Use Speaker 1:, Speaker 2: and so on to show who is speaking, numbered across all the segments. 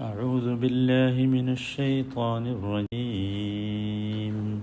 Speaker 1: أعوذ بالله من الشيطان الرجيم.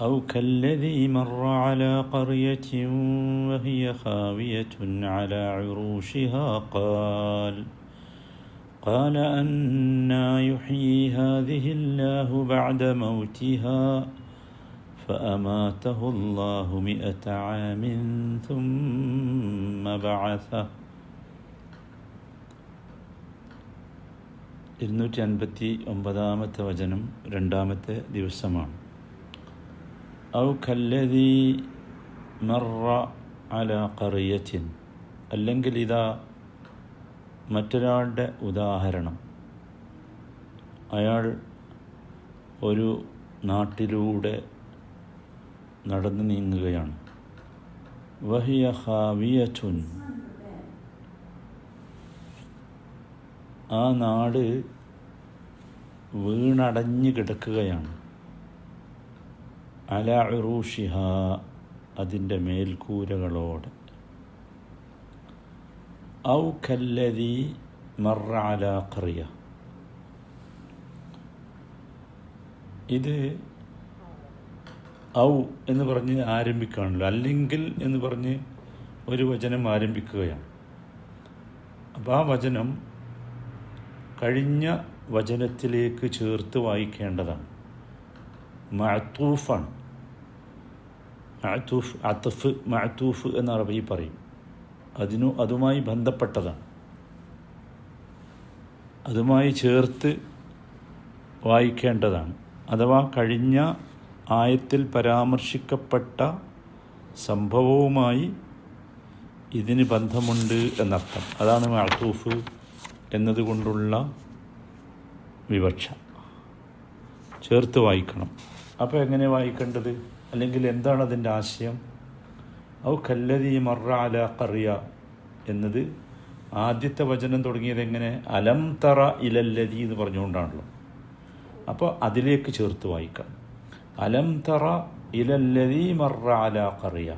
Speaker 1: أو كالذي مر على قرية وهي خاوية على عروشها قال قال أنا يحيي هذه الله بعد موتها فأماته الله مئة عام ثم بعثه. ഇരുന്നൂറ്റി അൻപത്തി ഒമ്പതാമത്തെ വചനം രണ്ടാമത്തെ ദിവസമാണ്. ഔ ഖല്ലതി മറ അല കറിയച്ചിൻ അല്ലെങ്കിൽ ഇതാ മറ്റൊരാളുടെ ഉദാഹരണം. അയാൾ ഒരു നാട്ടിലൂടെ നടന്നു നീങ്ങുകയാണ്. വഹിയ ഹാവിയച്ചുൻ ആ നാട് വീണടഞ്ഞു കിടക്കുകയാണ്. അല ഉറൂഷിഹ അതിന്റെ മേൽക്കൂരകളോടെ. ഔ കല്ലതി മറ അല കറിയ ഇത് ഔ എന്ന് പറഞ്ഞ് ആരംഭിക്കുകയാണല്ലോ. അല്ലെങ്കിൽ എന്ന് പറഞ്ഞ് ഒരു വചനം ആരംഭിക്കുകയാണ്. അപ്പോൾ ആ വചനം കഴിഞ്ഞ വചനത്തിലേക്ക് ചേർത്ത് വായിക്കേണ്ടതാണ്. മഅത്തൂഫാണ്. മഅത്തൂഫ് അത്തഫ് മഅത്തൂഫ് എന്ന അറബി പറയും. അതിനു അതുമായി ബന്ധപ്പെട്ടതാണ്. അതുമായി ചേർത്ത് വായിക്കേണ്ടതാണ്. അഥവാ കഴിഞ്ഞ ആയത്തിൽ പരാമർശിക്കപ്പെട്ട സംഭവവുമായി ഇതിന് ബന്ധമുണ്ട് എന്നർത്ഥം. അതാണ് മഅത്തൂഫ് എന്നതുകൊണ്ടുള്ള വിവക്ഷ. ചേർത്ത് വായിക്കണം. അപ്പോൾ എങ്ങനെ വായിക്കേണ്ടത്? അല്ലെങ്കിൽ എന്താണ് അതിന്റെ ആശയം? ഔ കല്ലതി മറ അല കറിയ എന്നത് ആദ്യത്തെ വചനം തുടങ്ങിയത് എങ്ങനെ? അലം തറ ഇലല്ലതി എന്ന് പറഞ്ഞുകൊണ്ടാണല്ലോ. അപ്പോൾ അതിലേക്ക് ചേർത്ത് വായിക്കാം. അലം തറ ഇലല്ലതി മറ അല കറിയ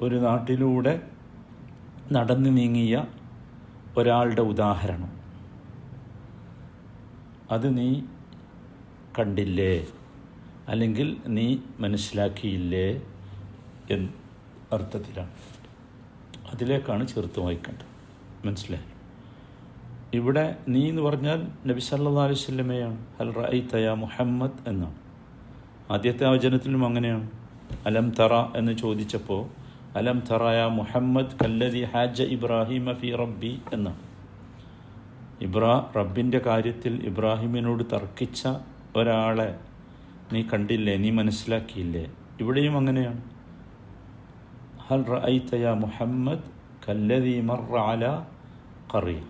Speaker 1: ഒരു നാട്ടിലൂടെ നടന്നു നീങ്ങിയ ഒരാളുടെ ഉദാഹരണം. അത് നീ കണ്ടില്ലേ? അല്ലെങ്കിൽ നീ മനസ്സിലാക്കിയില്ലേ എന്ന് അർത്ഥത്തിലാണ്. അതിലേക്കാണ് ചേർത്ത് വായിക്കേണ്ടത് മനസ്സിലായി? ഇവിടെ നീ എന്ന് പറഞ്ഞാൽ നബി സല്ലാ അലൈഹി സ്വല്ലമയാണ് ഹൽ റൈ തയ മുഹമ്മദ് എന്നാണ്. ആദ്യത്തെ വചനത്തിലും അങ്ങനെയാണ്. അലം തറ എന്ന് ചോദിച്ചപ്പോൾ അലം തറായ മുഹമ്മദ് കല്ലതി ഹാജ ഇബ്രാഹിമ ഫി റബ്ബി എന്നാണ് ഇബ്രാ റബ്ബിന്റെ കാര്യത്തിൽ ഇബ്രാഹിമിനോട് തർക്കിച്ച ഒരാളെ നീ കണ്ടില്ലേ നീ മനസ്സിലാക്കിയില്ലേ? ഇവിടെയും അങ്ങനെയാണ്. ഹൽ റഅയ്തയ മുഹമ്മദ് കല്ലതി മറ അല കറിയ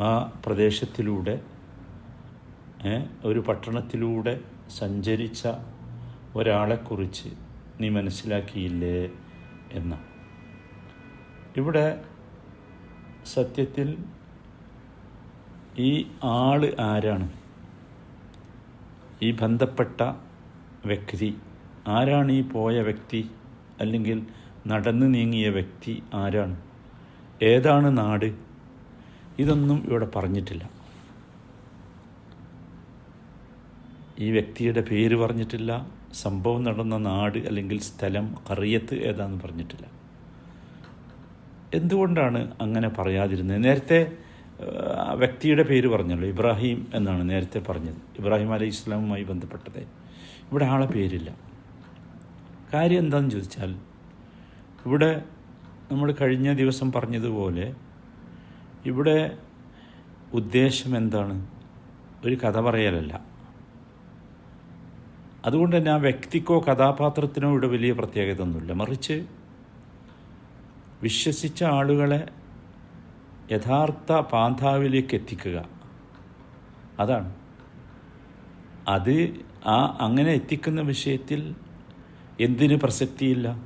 Speaker 1: ആ പ്രദേശത്തിലൂടെ ഒരു പട്ടണത്തിലൂടെ സഞ്ചരിച്ച ഒരാളെക്കുറിച്ച് നീ മനസ്സിലാക്കിയില്ലേ എന്ന്. ഇവിടെ സത്യത്തിൽ ഈ ആൾ ആരാണ്? ഈ ബന്ധപ്പെട്ട വ്യക്തി ആരാണ്? ഈ പോയ വ്യക്തി അല്ലെങ്കിൽ നടന്നു നീങ്ങിയ വ്യക്തി ആരാണ്? ഏതാണ് നാട്? ഇതൊന്നും ഇവിടെ പറഞ്ഞിട്ടില്ല. ഈ വ്യക്തിയുടെ പേര് പറഞ്ഞിട്ടില്ല സംഭവം നടന്ന നാട് അല്ലെങ്കിൽ സ്ഥലം കറിയത്ത് ഏതാന്ന് പറഞ്ഞിട്ടില്ല. എന്തുകൊണ്ടാണ് അങ്ങനെ പറയാതിരുന്നത്? നേരത്തെ വ്യക്തിയുടെ പേര് പറഞ്ഞല്ലോ ഇബ്രാഹിം എന്നാണ് നേരത്തെ പറഞ്ഞത്. ഇബ്രാഹിം അലൈഹി ഇസ്ലാമുമായി ബന്ധപ്പെട്ടത്. ഇവിടെ ആളെ പേരില്ല. കാര്യം എന്താണെന്ന് ചോദിച്ചാൽ ഇവിടെ നമ്മൾ കഴിഞ്ഞ ദിവസം പറഞ്ഞതുപോലെ ഇവിടെ ഉദ്ദേശം എന്താണ്? ഒരു കഥ പറയലല്ല. അതുകൊണ്ട് തന്നെ ആ വ്യക്തിക്കോ കഥാപാത്രത്തിനോ ഇവിടെ വലിയ പ്രത്യേകത ഒന്നുമില്ല മറിച്ച് വിശ്വസിച്ച ആളുകളെ യഥാർത്ഥ പാന്താവിലേക്ക് എത്തിക്കുക. അതാണ്. അത് ആ അങ്ങനെ എത്തിക്കുന്ന വിഷയത്തിൽ എന്തിന് പ്രസക്തിയില്ല?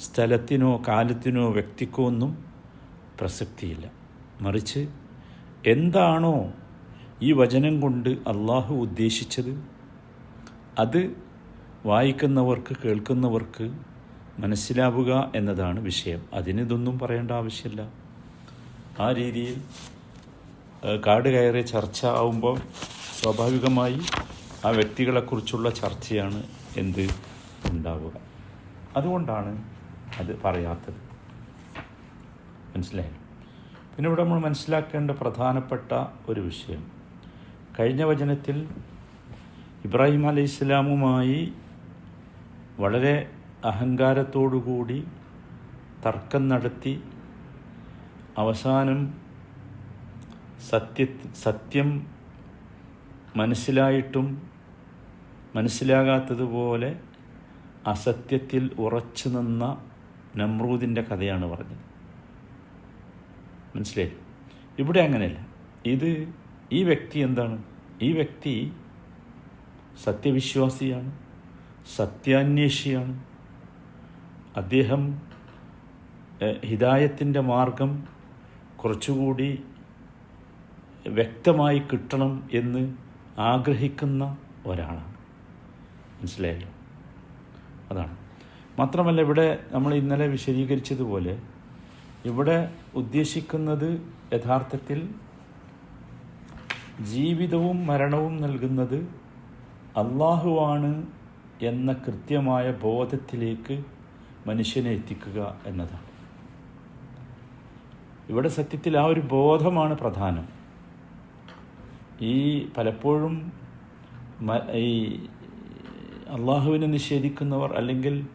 Speaker 1: സ്ഥലത്തിനോ കാലത്തിനോ വ്യക്തിക്കോ ഒന്നും പ്രസക്തിയില്ല. മറിച്ച് എന്താണോ ഈ വചനം കൊണ്ട് അള്ളാഹു ഉദ്ദേശിച്ചത് അത് വായിക്കുന്നവർക്ക് കേൾക്കുന്നവർക്ക് മനസ്സിലാവുക എന്നതാണ് വിഷയം. അതിനിതൊന്നും പറയേണ്ട ആവശ്യമില്ല. ആ രീതിയിൽ കാട് കയറിയ ചർച്ച ആവുമ്പോൾ സ്വാഭാവികമായി ആ വ്യക്തികളെക്കുറിച്ചുള്ള ചർച്ചയാണ് എന്ത് ഉണ്ടാവുക. അതുകൊണ്ടാണ് അത് പറയാത്തത്. മനസ്സിലായി? പിന്നെ ഇവിടെ നമ്മൾ മനസ്സിലാക്കേണ്ട പ്രധാനപ്പെട്ട ഒരു വിഷയം. കഴിഞ്ഞ വചനത്തിൽ ഇബ്രാഹിം അലൈഹി ഇസ്ലാമുമായി വളരെ അഹങ്കാരത്തോടുകൂടി തർക്കം നടത്തി അവസാനം സത്യ സത്യം മനസ്സിലായിട്ടും മനസ്സിലാകാത്തതുപോലെ അസത്യത്തിൽ ഉറച്ചു നിന്ന നമ്രൂദിന്റെ കഥയാണ് പറഞ്ഞത്. മനസ്സിലായി? ഇവിടെ അങ്ങനെയല്ല. ഇത് ഈ വ്യക്തി എന്താണ്? ഈ വ്യക്തി സത്യവിശ്വാസിയാണ് സത്യാന്വേഷിയാണ്. അദ്ദേഹം ഹിതായത്തിന്റെ മാർഗം കുറച്ചുകൂടി വ്യക്തമായി കിട്ടണം എന്ന് ആഗ്രഹിക്കുന്ന ഒരാളാണ്. മനസ്സിലായല്ലോ? അതാണ്. മാത്രമല്ല ഇവിടെ നമ്മൾ ഇന്നലെ വിശദീകരിച്ചതുപോലെ ഇവിടെ ഉദ്ദേശിക്കുന്നത് യഥാർത്ഥത്തിൽ ജീവിതവും മരണവും നൽകുന്നത് അള്ളാഹുവാണ് എന്ന കൃത്യമായ ബോധത്തിലേക്ക് മനുഷ്യനെ എത്തിക്കുക എന്നതാണ്. ഇവിടെ സത്യത്തിൽ ആ ഒരു ബോധമാണ് പ്രധാനം. ഈ പലപ്പോഴും ഈ അള്ളാഹുവിനെ നിഷേധിക്കുന്നവർ അല്ലെങ്കിൽ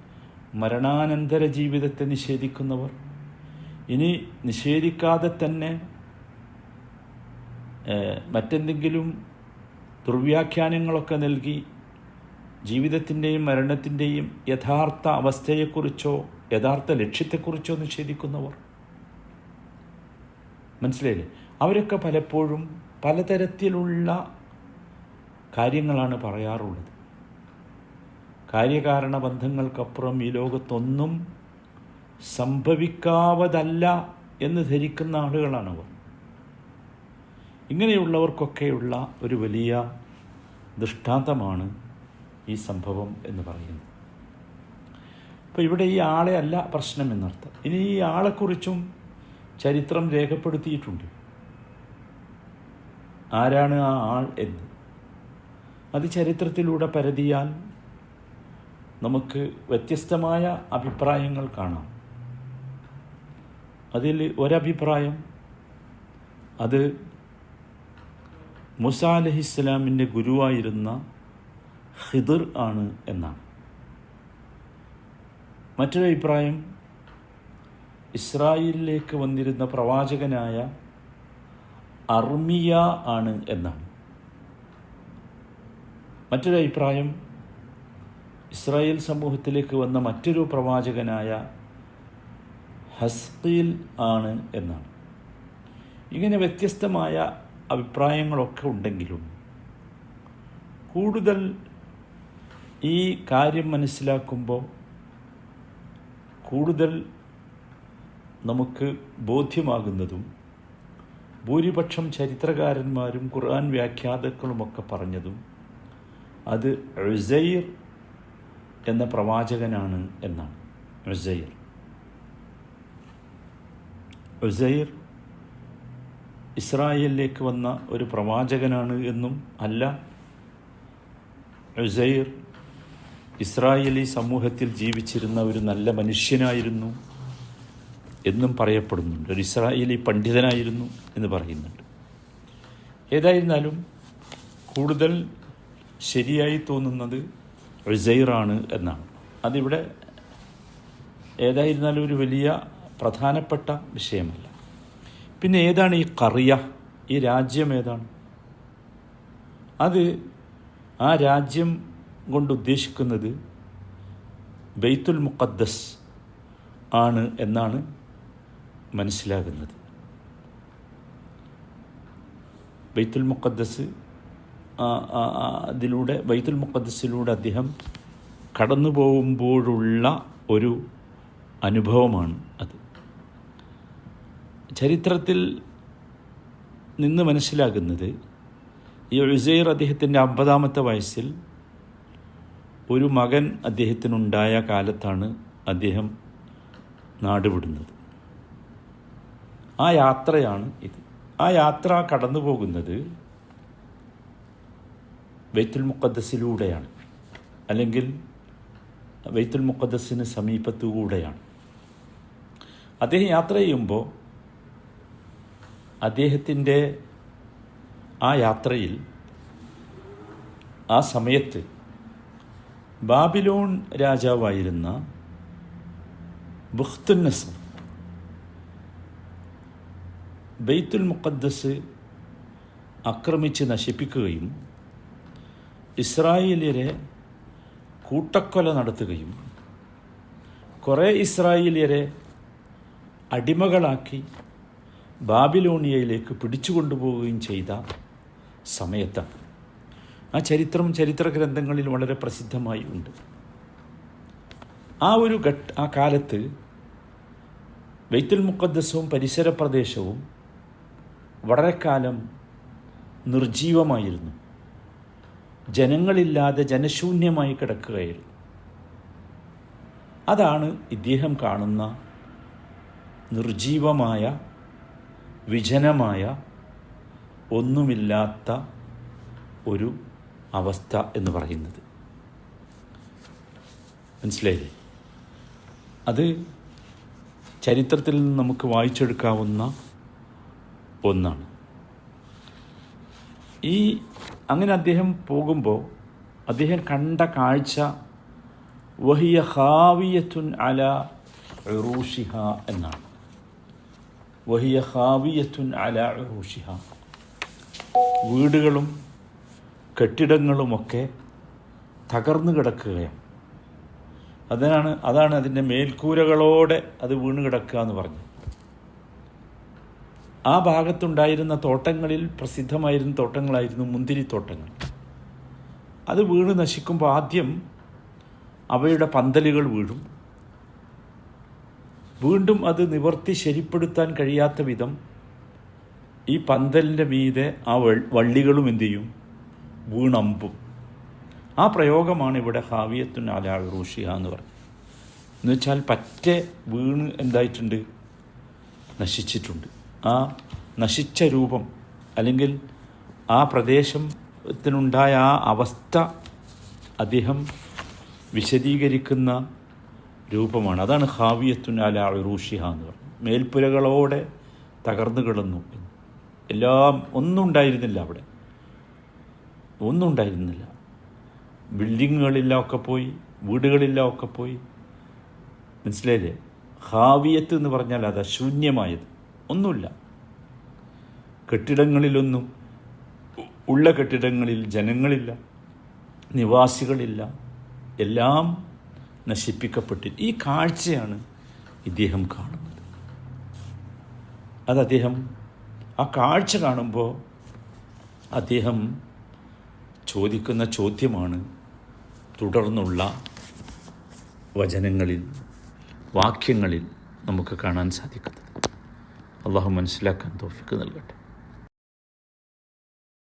Speaker 1: മരണാനന്തര ജീവിതത്തെ നിഷേധിക്കുന്നവർ ഇനി നിഷേധിക്കാതെ തന്നെ മറ്റെന്തെങ്കിലും ദുർവ്യാഖ്യാനങ്ങളൊക്കെ നൽകി ജീവിതത്തിന്റെയും മരണത്തിന്റെയും യഥാർത്ഥ അവസ്ഥയെക്കുറിച്ചോ യഥാർത്ഥ ലക്ഷ്യത്തെക്കുറിച്ചോ നിഷേധിക്കുന്നവർ. മനസ്സിലായില്ലേ? അവരൊക്കെ പലപ്പോഴും പലതരത്തിലുള്ള കാര്യങ്ങളാണ് പറയാറുള്ളത്. കാര്യകാരണ ബന്ധങ്ങൾക്കപ്പുറം ഈ ലോകത്തൊന്നും സംഭവിക്കാവതല്ല എന്ന് ധരിക്കുന്ന ആളുകളാണവർ. ഇങ്ങനെയുള്ളവർക്കൊക്കെയുള്ള ഒരു വലിയ ദൃഷ്ടാന്തമാണ് ഈ സംഭവം എന്ന് പറയുന്നത്. അപ്പോൾ ഇവിടെ ഈ ആളെ അല്ല പ്രശ്നം എന്നർത്ഥം. ഇനി ഈ ആളെക്കുറിച്ചും ചരിത്രം രേഖപ്പെടുത്തിയിട്ടുണ്ട്. ആരാണ് ആ ആൾ എന്ന്? അത് ചരിത്രത്തിലൂടെ പരതിയാൽ നമുക്ക് വ്യത്യസ്തമായ അഭിപ്രായങ്ങൾ കാണാം. അതിൽ ഒരഭിപ്രായം അത് മുസ അലഹിസ്സലാമിന്റെ ഗുരുവായിരുന്ന ഹിദർ ആണ് എന്നാണ്. മറ്റൊരു അഭിപ്രായം ഇസ്രായേലിലേക്ക് വന്നിരുന്ന പ്രവാചകനായ അർമിയ ആണ് എന്നാണ്. മറ്റൊരു അഭിപ്രായം ഇസ്രായേൽ സമൂഹത്തിലേക്ക് വന്ന മറ്റൊരു പ്രവാചകനായ ഹസ്കീൽ ആണ് എന്നാണ്. ഇങ്ങനെ വ്യത്യസ്തമായ അഭിപ്രായങ്ങളൊക്കെ ഉണ്ടെങ്കിലും കൂടുതൽ ഈ കാര്യം മനസ്സിലാക്കുമ്പോൾ കൂടുതൽ നമുക്ക് ബോധ്യമാകുന്നതും ഭൂരിപക്ഷം ചരിത്രകാരന്മാരും ഖുർആൻ വ്യാഖ്യാതാക്കളുമൊക്കെ പറഞ്ഞതും അത് ഉസൈർ എന്ന പ്രവാചകനാണ് എന്നാണ്. ഉസൈർ. ഉസൈർ ഇസ്രായേലിലേക്ക് വന്ന ഒരു പ്രവാചകനാണ് എന്നും അല്ല. ഉസൈർ ഇസ്രായേലി സമൂഹത്തിൽ ജീവിച്ചിരുന്ന ഒരു നല്ല മനുഷ്യനായിരുന്നു എന്നും പറയപ്പെടുന്നുണ്ട്. ഒരു ഇസ്രായേലി പണ്ഡിതനായിരുന്നു എന്ന് പറയുന്നുണ്ട്. ഏതായിരുന്നാലും കൂടുതൽ ശരിയായി തോന്നുന്നത് റിസൈറാണ് എന്നാണ്. അതിവിടെ ഏതായിരുന്നാലും ഒരു വലിയ പ്രധാനപ്പെട്ട വിഷയമല്ല. പിന്നെ ഏതാണ് ഈ കറിയ? ഈ രാജ്യം ഏതാണ്? അത് ആ രാജ്യം കൊണ്ട് ഉദ്ദേശിക്കുന്നത് ബെയ്ത്തുൽ മുഖദ്ദസ് ആണ് എന്നാണ് മനസ്സിലാകുന്നത്. ബൈത്തുൽ മുഖദ്ദസ് അതിലൂടെ ബൈത്തുൽ മുഖദ്ദസിലൂടെ അദ്ദേഹം കടന്നു പോകുമ്പോഴുള്ള ഒരു അനുഭവമാണ് അത്. ചരിത്രത്തിൽ നിന്ന് മനസ്സിലാകുന്നത് ഈ ഉസൈർ അദ്ദേഹത്തിന്റെ അമ്പതാമത്തെ വയസ്സിൽ ഒരു മകൻ അദ്ദേഹത്തിനുണ്ടായ കാലത്താണ് അദ്ദേഹം നാടുവിടുന്നത്. ആ യാത്രയാണ് ഇത്. ആ യാത്ര കടന്നു പോകുന്നത് ബൈത്തുൽ മുക്കദ്സിലൂടെയാണ് അല്ലെങ്കിൽ ബൈത്തുൽ മുക്കദ്സിന് സമീപത്തുകൂടെയാണ്. അദ്ദേഹം യാത്ര ചെയ്യുമ്പോൾ അദ്ദേഹത്തിന്റെ ആ യാത്രയിൽ ആ സമയത്ത് ബാബിലോൺ രാജാവായിരുന്ന ബുഖ്തുൻ നസർ ബെയ്ത്തുൽ മുഖദ്ദസ് ആക്രമിച്ച് നശിപ്പിക്കുകയും ഇസ്രായേലിയരെ കൂട്ടക്കൊല നടത്തുകയും കുറേ ഇസ്രായേലിയരെ അടിമകളാക്കി ബാബിലോണിയയിലേക്ക് പിടിച്ചുകൊണ്ടുപോവുകയും ചെയ്ത സമയത്താണ് ആ ചരിത്രം ചരിത്ര ഗ്രന്ഥങ്ങളിൽ വളരെ പ്രസിദ്ധമായി ഉണ്ട്. ആ ഒരു ഘട്ട ആ കാലത്ത് വൈത്തുൽ മുക്കദ്സവും പരിസര പ്രദേശവും വളരെ കാലം നിർജീവമായിരുന്നു ജനങ്ങളില്ലാതെ ജനശൂന്യമായി കിടക്കുകയായിരുന്നു. അതാണ് ഇദ്ദേഹം കാണുന്ന നിർജീവമായ വിജനമായ ഒന്നുമില്ലാത്ത ഒരു അവസ്ഥ എന്ന് പറയുന്നത്. മനസ്സിലായില്ലേ? അത് ചരിത്രത്തിൽ നിന്ന് നമുക്ക് വായിച്ചെടുക്കാവുന്ന ഒന്നാണ്. ഈ അങ്ങനെ അദ്ദേഹം പോകുമ്പോൾ അദ്ദേഹം കണ്ട കാഴ്ച വഹിയ ഹാവിയത്തുൻ അല റൂഷിഹ എന്നാണ്. വഹിയ ഹാവിയത്തുൻ അല വീടുകളും കെട്ടിടങ്ങളുമൊക്കെ തകർന്നു കിടക്കുകയാണ്. അതിനാണ് അതാണ് അതിന്റെ മേൽക്കൂരകളോടെ അത് വീണ് കിടക്കുക എന്ന് പറഞ്ഞു ആ ഭാഗത്തുണ്ടായിരുന്ന തോട്ടങ്ങളിൽ പ്രസിദ്ധമായിരുന്ന തോട്ടങ്ങളായിരുന്നു മുന്തിരിത്തോട്ടങ്ങൾ അത് വീണ് നശിക്കുമ്പോൾ ആദ്യം അവയുടെ പന്തലുകൾ വീഴും. വീണ്ടും അത് നിവർത്തി ശരിപ്പെടുത്താൻ കഴിയാത്ത വിധം ഈ പന്തലിന്റെ മീതെ ആ വള്ളികളും എന്തു ചെയ്യും? വീണമ്പും. ആ പ്രയോഗമാണ് ഇവിടെ ഹാവിയത്തുൻ നാലാൾ റൂഷിയ എന്ന് പറഞ്ഞത്. എന്ന് വെച്ചാൽ പറ്റെ വീണ് എന്തായിട്ടുണ്ട്? നശിച്ചിട്ടുണ്ട്. ആ നശിച്ച രൂപം അല്ലെങ്കിൽ ആ പ്രദേശത്തിനുണ്ടായ ആ അവസ്ഥ അദ്ദേഹം വിശദീകരിക്കുന്ന രൂപമാണ്. അതാണ് ഹാവിയത്തുൻ അല റൂഷിഹ എന്ന് പറയുന്നത് മേൽപ്പുരകളോടെ തകർന്നു കിടന്നു. എല്ലാം ഒന്നും ഉണ്ടായിരുന്നില്ല അവിടെ. ഒന്നും ഉണ്ടായിരുന്നില്ല ബിൽഡിങ്ങുകളെല്ലാം ഒക്കെ പോയി വീടുകളെല്ലാം ഒക്കെ പോയി. മനസ്സിലായില്ലേ? ഹാവിയത്ത് എന്ന് പറഞ്ഞാൽ അതാ ശൂന്യമായത്. ഒന്നുമില്ല. കെട്ടിടങ്ങളിലൊന്നും ഉള്ള കെട്ടിടങ്ങളിൽ ജനങ്ങളില്ല നിവാസികളില്ല. എല്ലാം നശിപ്പിക്കപ്പെട്ടി ഈ കാഴ്ചയാണ് ഇദ്ദേഹം കാണുന്നത്. അത് അദ്ദേഹം ആ കാഴ്ച കാണുമ്പോൾ അദ്ദേഹം ചോദിക്കുന്ന ചോദ്യമാണ് തുടർന്നുള്ള വചനങ്ങളിൽ വാക്യങ്ങളിൽ നമുക്ക് കാണാൻ സാധിക്കുന്നത്. അള്ളാഹു മനസ്സിലാക്കാൻ തോഫിക്ക് നൽകട്ടെ.